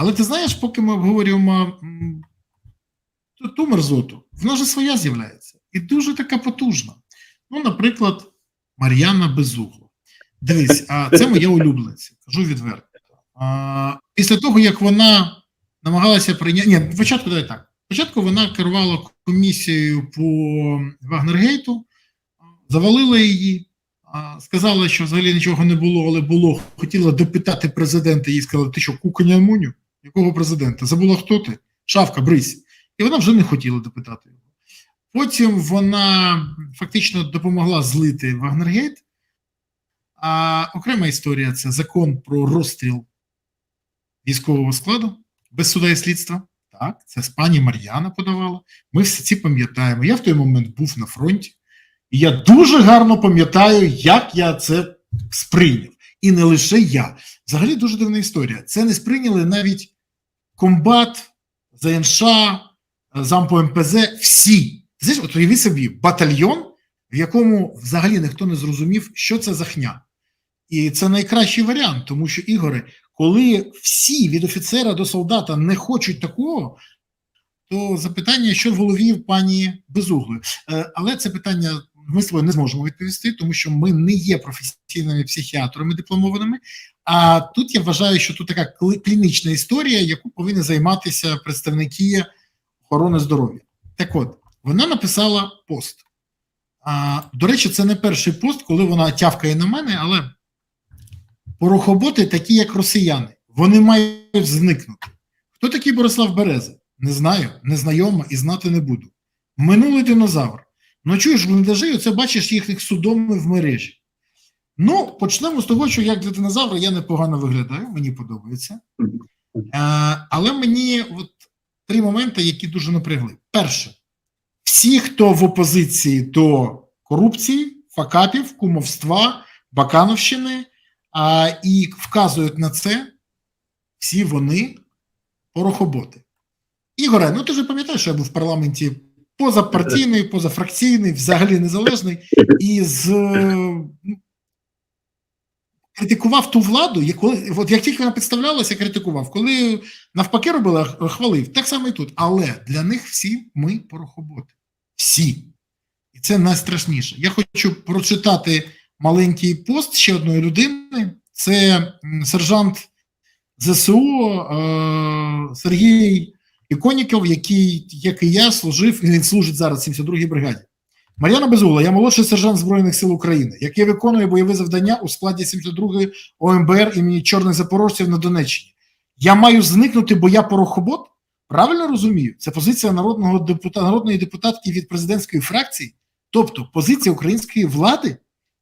Але ти знаєш, поки ми обговорюємо ту, ту мерзоту, вона ж своя з'являється. І дуже така потужна. Ну, наприклад, Мар'яна Безугла. Дивись, а це моя улюблениця, кажу відверто. А, після того, як вона намагалася прийняти. Ні, спочатку давай так. Спочатку вона керувала комісією по Вагнергейту, завалила її, сказала, що взагалі нічого не було, але було. Хотіла допитати президента, їй сказали, ти що, куканя Амуню? Якого президента? Забула, хто ти? Шавка, брись. І вона вже не хотіла допитати його. Потім вона фактично допомогла злити Вагнергейт. А окрема історія це закон про розстріл військового складу без суда і слідства. Так, це з пані Мар'яна подавала. Ми всі ці пам'ятаємо. Я в той момент був на фронті, і я дуже гарно пам'ятаю, як я це сприйняв. І не лише я. Взагалі дуже дивна історія. Це не сприйняли навіть комбат, ЗНШ, зампо МПЗ, всі. От уяви собі батальйон, в якому взагалі ніхто не зрозумів, що це за хня. І це найкращий варіант, тому що Ігоре, коли всі від офіцера до солдата не хочуть такого, то запитання, що в голові пані Безуглої. Е, Але це питання ми з тобою не зможемо відповісти, тому що ми не є професійними психіатрами дипломованими. А тут я вважаю, що тут така клінічна історія, яку повинні займатися представники охорони здоров'я. Так от, вона написала пост. А, до речі, це не перший пост, коли вона тявкає на мене, але порохоботи такі, як росіяни, вони мають зникнути. Хто такий Борислав Береза? Не знаю, незнайомо і знати не буду. Минулий динозавр. Ну чуєш, бліндажі, оце бачиш їхніх судоми в мережі. Ну, почнемо з того, що як для динозавра я непогано виглядаю, мені подобається. Е, але мені от три моменти, які дуже напрягли. Перше, всі, хто в опозиції до корупції, факапів, кумовства, Бакановщини, а, і вказують на це, всі вони порохоботи. Ігоре, ну ти ж пам'ятаєш, що я був в парламенті позапартійний, позафракційний, взагалі незалежний, і з е, критикував ту владу, як, коли, от як тільки вона представлялася, критикував. Коли навпаки робила, хвалив. Так само і тут. Але для них всі ми порохоботи. Всі. І це найстрашніше. Я хочу прочитати маленький пост ще одної людини. Це сержант ЗСУ е, Сергій Іконіков, який, як і я, служив, він служить зараз в 72-й бригаді. Мар'яна Безула, я молодший сержант Збройних сил України, який виконує бойові завдання у складі 72-ї ОМБР імені Чорних Запорожців на Донеччині. Я маю зникнути, бо я порохобот? Правильно розумію? Це позиція народного депутата, народної депутатки від президентської фракції, тобто позиція української влади,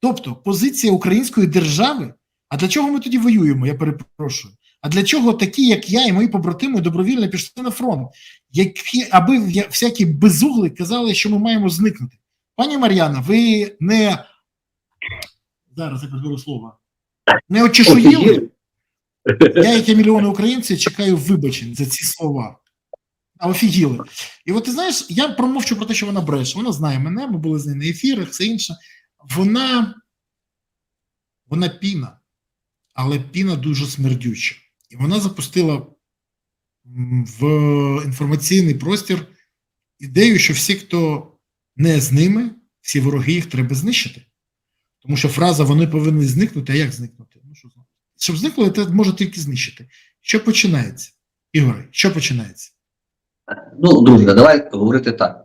тобто позиція української держави. А для чого ми тоді воюємо? Я перепрошую. А для чого такі, як я і мої побратими, добровільно пішли на фронт, які аби всякі безугли казали, що ми маємо зникнути? Пані Мар'яна, ви не зараз я підберу слово. Не очешуїли? Я, як і мільйони українців, чекаю вибачень за ці слова. А офігіли. І от ти знаєш, я промовчу про те, що вона бреше. Вона знає мене, ми були з нею на ефірах, все інше. Вона, вона піна, але піна дуже смердюча. І вона запустила в інформаційний простір ідею, що всі, хто не з ними, всі вороги їх треба знищити. Тому що фраза вони повинні зникнути, а як зникнути? Ну, що? Щоб зникли, це може тільки знищити. Що починається? Ігоре, що починається? Ну, друзі, давай говорити так.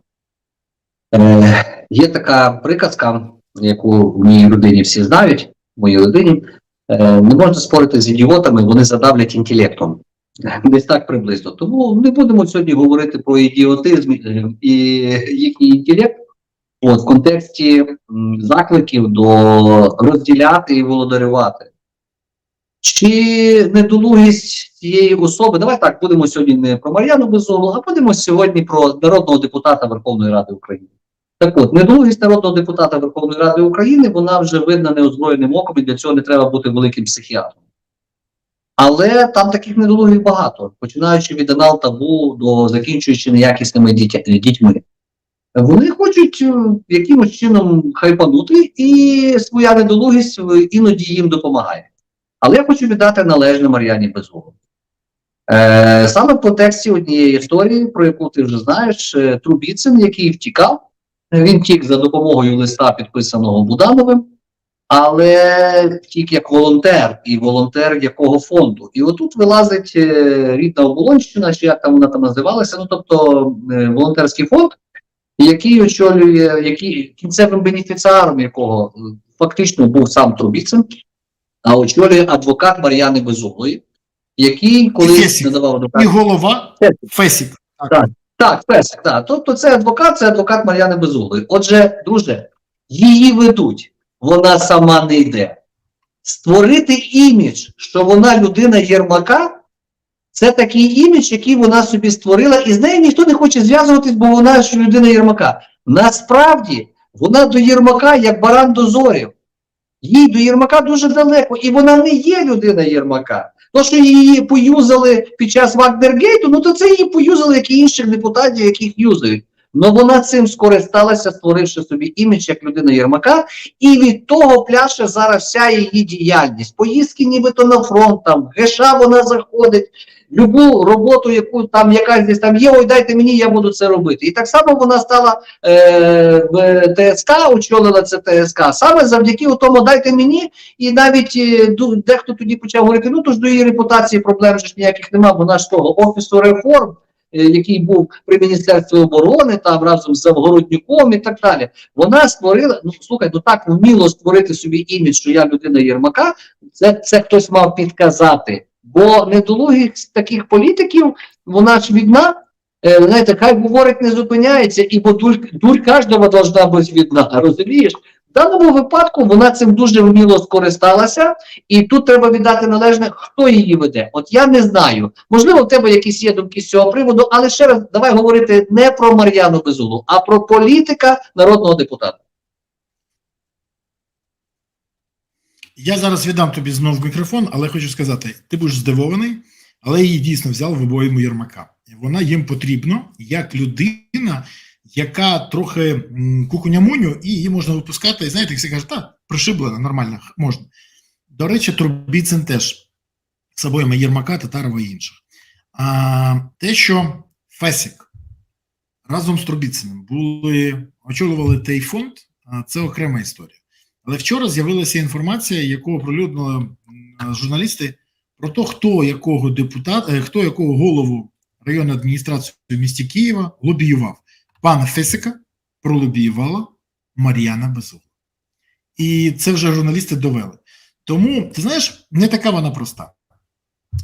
Е, є така приказка, яку в моїй родині всі знають, в моїй родині. Е, не можна спорити з ідіотами, вони задавлять інтелектом. Десь так приблизно. Тому не будемо сьогодні говорити про ідіотизм е, і їхній інтелект от, в контексті закликів до розділяти і володарювати. Чи недолугість цієї особи? Давай так, будемо сьогодні не про Мар'яну Безуглу, а будемо сьогодні про народного депутата Верховної Ради України. Так от, недолугість народного депутата Верховної Ради України, вона вже видна неозброєним оком, і для цього не треба бути великим психіатром. Але там таких недолугів багато, починаючи від анал табу до закінчуючи неякісними дітьми. Вони хочуть е, якимось чином хайпанути, і своя недолугість іноді їм допомагає. Але я хочу віддати належне Мар'яні Безуглу. Е, саме в контексті однієї історії, про яку ти вже знаєш, е, Трубіцин, який втікав, він втік за допомогою листа, підписаного Будановим, але втік як волонтер, і волонтер якого фонду. І отут вилазить е, рідна оболонщина, чи як там вона там називалася, ну тобто волонтерський фонд, який очолює, який кінцевим бенефіціаром якого е, фактично був сам Трубіцин, а очолює адвокат Мар'яни Безуглої, який колись Фесік. надавав І голова Фесік. Фесік. Так. Так, Фесик, так. Тобто це адвокат, це адвокат Мар'яни Безуглої. Отже, друже, її ведуть, вона сама не йде. Створити імідж, що вона людина Єрмака, це такий імідж, який вона собі створила, і з нею ніхто не хоче зв'язуватись, бо вона ж людина Єрмака. Насправді, вона до Єрмака як баран до зорів. Їй до Єрмака дуже далеко, і вона не є людина Єрмака. То, що її поюзали під час Вагнергейту, ну то це її поюзали, як і інших депутатів, яких юзають. Но вона цим скористалася, створивши собі імідж як людина Єрмака, і від того пляше зараз вся її діяльність. Поїздки нібито на фронт, там, геша вона заходить, любу роботу, яку там якась десь там є, ой, дайте мені, я буду це робити. І так само вона стала е, ТСК, очолила це ТСК, саме завдяки тому дайте мені, і навіть е, дехто тоді почав говорити, ну то ж до її репутації проблем ж ніяких нема, вона ж того офісу реформ, який був при Міністерстві оборони, там разом з Завгороднюком і так далі. Вона створила, ну слухай, ну так вміло створити собі імідж, що я людина Єрмака, це, це хтось мав підказати. Бо недолугих таких політиків, вона ж відна, е, знаєте, хай говорить, не зупиняється, і бо дурь, дурь кожного должна бути відна, розумієш? Даному випадку вона цим дуже вміло скористалася, і тут треба віддати належне, хто її веде. От я не знаю. Можливо, в тебе якісь є думки з цього приводу, але ще раз давай говорити не про Мар'яну Безуглу, а про політика народного депутата. Я зараз віддам тобі знов мікрофон, але хочу сказати: ти будеш здивований, але її дійсно взяли в обойму Єрмака. Вона їм потрібна як людина, яка трохи м, кукуня-муню, і її можна випускати. І знаєте, як всі кажуть, так, пришиблена, нормально, можна. До речі, Трубіцин теж з обойми Єрмака, Татарова і інших. А, те, що Фесік разом з Трубіциним були, очолювали той фонд, це окрема історія. Але вчора з'явилася інформація, яку оприлюднили журналісти про те, хто якого депутата, е, хто якого голову районної адміністрації в місті Києва лобіював. Пана Фесика пролобіювала Мар'яна Безугла. І це вже журналісти довели. Тому, ти знаєш, не така вона проста.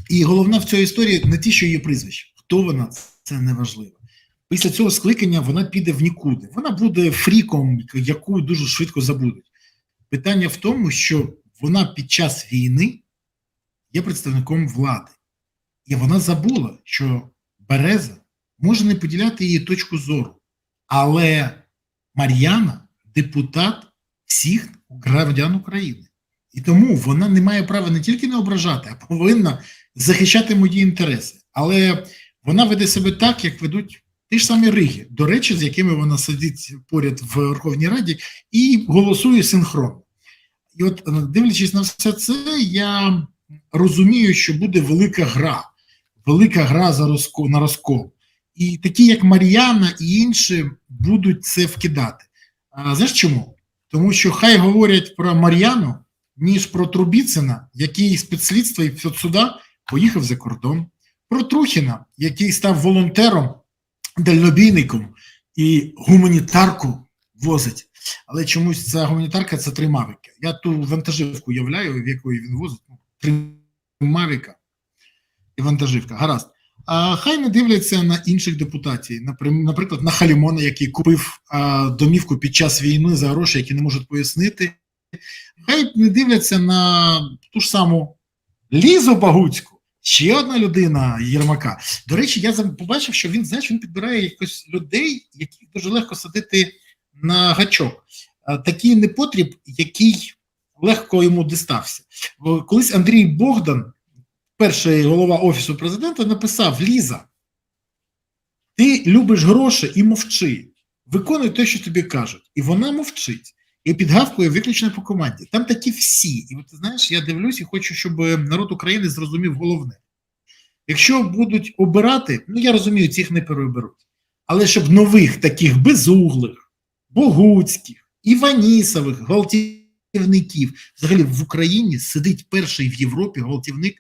І головне в цій історії не ті, що її прізвище. Хто вона, це не важливо. Після цього скликання вона піде в нікуди. Вона буде фріком, яку дуже швидко забудуть. Питання в тому, що вона під час війни є представником влади, і вона забула, що Береза може не поділяти її точку зору, але Мар'яна депутат всіх громадян України. І тому вона не має права не тільки не ображати, а повинна захищати мої інтереси. Але вона веде себе так, як ведуть ті ж самі Риги, до речі, з якими вона сидить поряд в Верховній Раді і голосує синхронно. І от, е, дивлячись на все це, я розумію, що буде велика гра, велика гра за розкол, на розкол. І такі, як Мар'яна і інші, будуть це вкидати. А знаєш чому? Тому що хай говорять про Мар'яну, ніж про Трубіцина, який з підслідства і підсуда поїхав за кордон, про Трухіна, який став волонтером, дальнобійником і гуманітарку возить. Але чомусь ця гуманітарка це три мавіки. Я ту вантажівку уявляю, в якої він возить. Ну, три мавіка і вантажівка. Гаразд. Хай не дивляться на інших депутатів, наприклад, на Халімона, який купив домівку під час війни за гроші, які не можуть пояснити. Хай не дивляться на ту ж саму Лізу Багуцьку, ще одна людина Єрмака. До речі, я побачив, що він знаєш, він підбирає якось людей, яких дуже легко садити на гачок. Такий непотріб, який легко йому дістався. Колись Андрій Богдан, перший голова офісу президента, написав: Ліза, ти любиш гроші і мовчи. Виконуй те, що тобі кажуть. І вона мовчить. І підгавкує виключно по команді. Там такі всі. І ти знаєш, я дивлюсь і хочу, щоб народ України зрозумів головне. якщо будуть обирати, ну я розумію, цих не переоберуть, але щоб нових таких безуглих, богуцьких, Іванісових, гвалтівників, взагалі в Україні сидить перший в Європі гвалтівник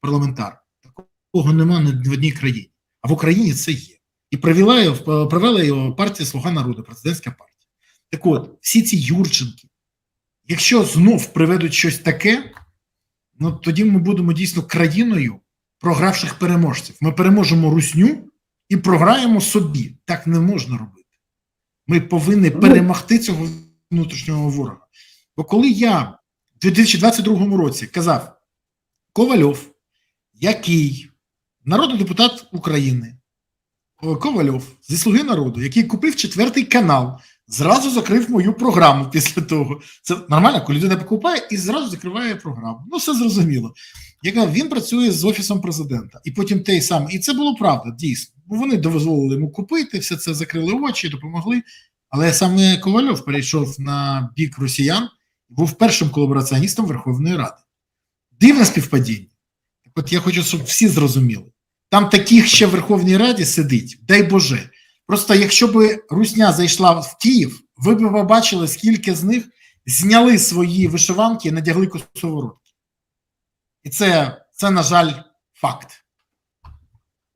парламентар. Такого нема ні в одній країні. А в Україні це є. І провела його, провела його партія Слуга народу, президентська партія. Так от, всі ці Юрченки, якщо знов приведуть щось таке, ну тоді ми будемо дійсно країною програвших переможців. Ми переможемо русню і програємо собі. Так не можна робити. Ми повинні Ну. перемогти цього внутрішнього ворога. Бо коли я в 2022 році казав Ковальов, який народний депутат України, Ковальов зі Слуги народу, який купив четвертий канал, зразу закрив мою програму після того. Це нормально, коли людина покупає і зразу закриває програму. Ну, все зрозуміло. Я казав, він працює з офісом президента, і потім той самий. І це було правда, дійсно. Бо вони дозволили йому купити, все це закрили очі, допомогли. Але саме Ковальов перейшов на бік росіян, був першим колабораціоністом Верховної Ради. Дивне співпадіння. От я хочу, щоб всі зрозуміли. Там таких ще в Верховній Раді сидить, дай Боже. Просто якщо б Русня зайшла в Київ, ви б побачили, скільки з них зняли свої вишиванки і надягли косоворотки. І це, це, на жаль, факт.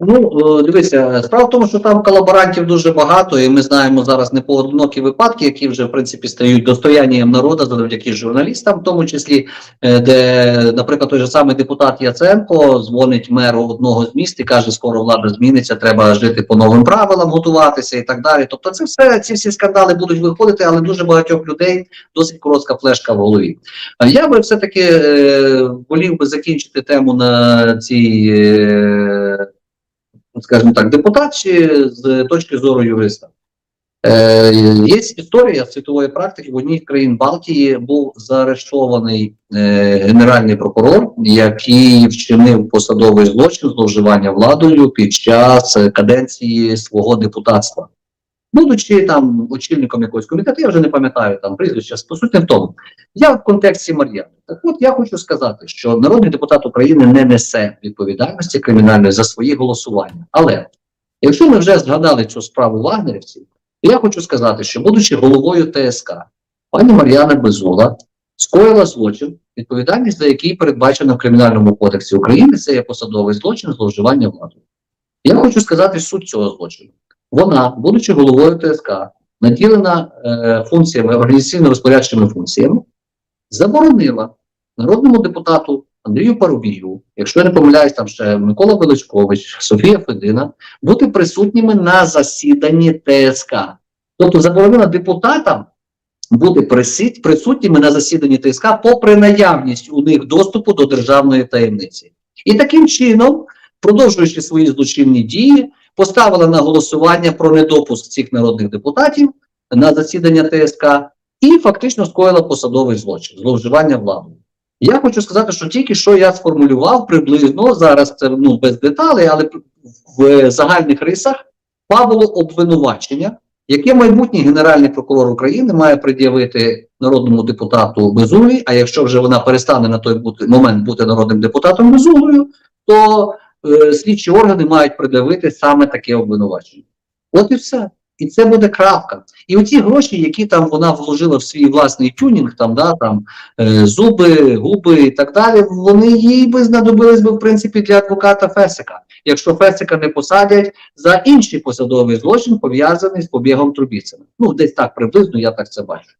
Ну, е, дивися, справа в тому, що там колаборантів дуже багато, і ми знаємо зараз непоодинокі випадки, які вже в принципі стають достоянням народу завдяки журналістам, в тому числі, е, де, наприклад, той же самий депутат Яценко дзвонить меру одного з міст і каже, скоро влада зміниться, треба жити по новим правилам, готуватися і так далі. Тобто, це все ці всі скандали будуть виходити, але дуже багатьох людей досить коротка флешка в голові. Я би все-таки е, волів би закінчити тему на цій. Скажімо так, депутат чи з точки зору юриста. Е, є історія світової практики в одній з країн Балтії був заарештований е, генеральний прокурор, який вчинив посадовий злочин зловживання владою під час каденції свого депутатства. Будучи там очільником якогось комітету, я вже не пам'ятаю там прізвища, по суті в тому. Я в контексті Мар'яни. Так от я хочу сказати, що народний депутат України не несе відповідальності кримінальної за свої голосування. Але якщо ми вже згадали цю справу вагнерівців, то я хочу сказати, що будучи головою ТСК, пані Мар'яна Безула скоїла злочин, відповідальність за який передбачена в Кримінальному кодексі України, це є посадовий злочин зловживання владою. Я хочу сказати суть цього злочину. Вона, будучи головою ТСК, наділена е, функціями організаційно-розпорядчими функціями, заборонила народному депутату Андрію Парубію, якщо я не помиляюсь, там ще Микола Величкович, Софія Федина, бути присутніми на засіданні ТСК. Тобто заборонила депутатам бути присутніми на засіданні ТСК попри наявність у них доступу до державної таємниці. І таким чином, продовжуючи свої злочинні дії, поставила на голосування про недопуск цих народних депутатів на засідання ТСК і фактично скоїла посадовий злочин зловживання владою. Я хочу сказати, що тільки що я сформулював приблизно зараз це ну без деталей, але в загальних рисах павло обвинувачення, яке майбутній генеральний прокурор України має пред'явити народному депутату Безуглій, А якщо вже вона перестане на той бути момент бути народним депутатом Безуглою, то е, слідчі органи мають пред'явити саме таке обвинувачення. От і все. І це буде крапка. І оці гроші, які там вона вложила в свій власний тюнінг, там да там е, зуби, губи і так далі, вони їй би знадобились би в принципі для адвоката Фесика, якщо Фесика не посадять за інший посадовий злочин, пов'язаний з побігом Трубіцина. Ну десь так приблизно я так це бачу.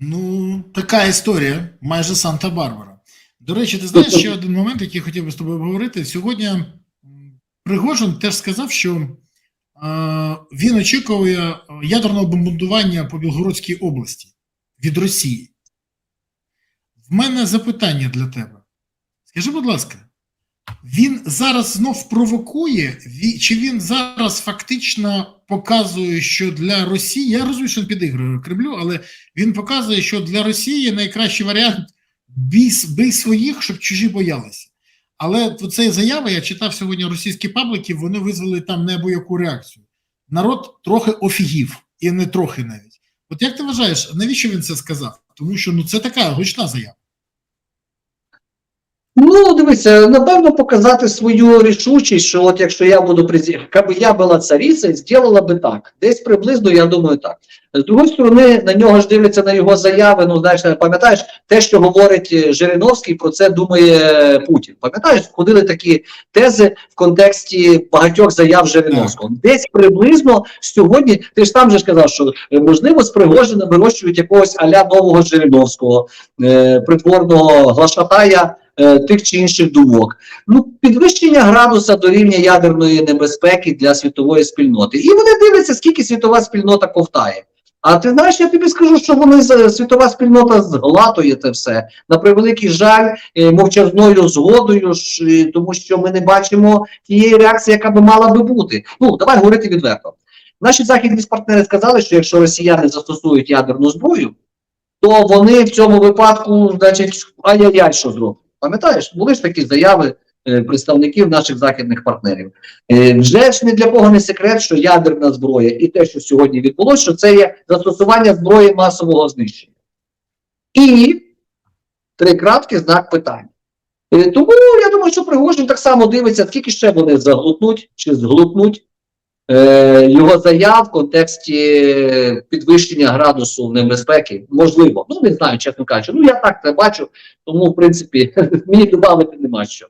Ну, така історія, майже Санта-Барбара. До речі, ти знаєш ще один момент, який хотів би з тобою обговорити. Сьогодні Пригожин теж сказав, що е, він очікує е, ядерного бомбардування по Білгородській області від Росії. В мене запитання для тебе. Скажи, будь ласка, він зараз знов провокує, чи він зараз фактично показує, що для Росії, я розумію, що він підігрує Кремлю, але він показує, що для Росії найкращий варіант бій, бий своїх, щоб чужі боялися. Але цей заява, я читав сьогодні російські паблики, вони визвали там неабияку реакцію. Народ трохи офігів, і не трохи навіть. От як ти вважаєш, навіщо він це сказав? Тому що ну це така гучна заява. Ну, дивіться, напевно, показати свою рішучість, що от якщо я буду президентом, якби я була царицею, зробила би так. Десь приблизно, я думаю, так. З другої сторони, на нього ж дивляться на його заяви. Ну, знаєш, пам'ятаєш, те, що говорить е, Жириновський, про це думає Путін. Пам'ятаєш, ходили такі тези в контексті багатьох заяв Жириновського. Десь приблизно сьогодні, ти ж там же ж казав, що е, можливо з Пригожина вирощують якогось аля нового Жириновського, е, притворного глашатая е, тих чи інших думок. Ну, підвищення градуса до рівня ядерної небезпеки для світової спільноти. І вони дивляться, скільки світова спільнота ковтає. А ти знаєш, я тобі скажу, що вони з- світова спільнота зглатує це все на превеликий жаль, е, мовчазною згодою, е, тому що ми не бачимо тієї реакції, яка би мала би бути. Ну давай говорити відверто. Наші західні партнери сказали, що якщо росіяни застосують ядерну зброю, то вони в цьому випадку, значить, ай-яй-яй, що зроблять. Пам'ятаєш, були ж такі заяви е, представників наших західних партнерів. Е, вже ж ні для кого не секрет, що ядерна зброя і те, що сьогодні відбулося, що це є застосування зброї масового знищення. І три крапки знак питання. Е, тому я думаю, що Пригожин так само дивиться, скільки ще вони заглутнуть чи зглутнуть е, його заяв в контексті підвищення градусу небезпеки. Можливо, ну не знаю, чесно кажучи. Ну я так це бачу, тому в принципі мені додати нема що.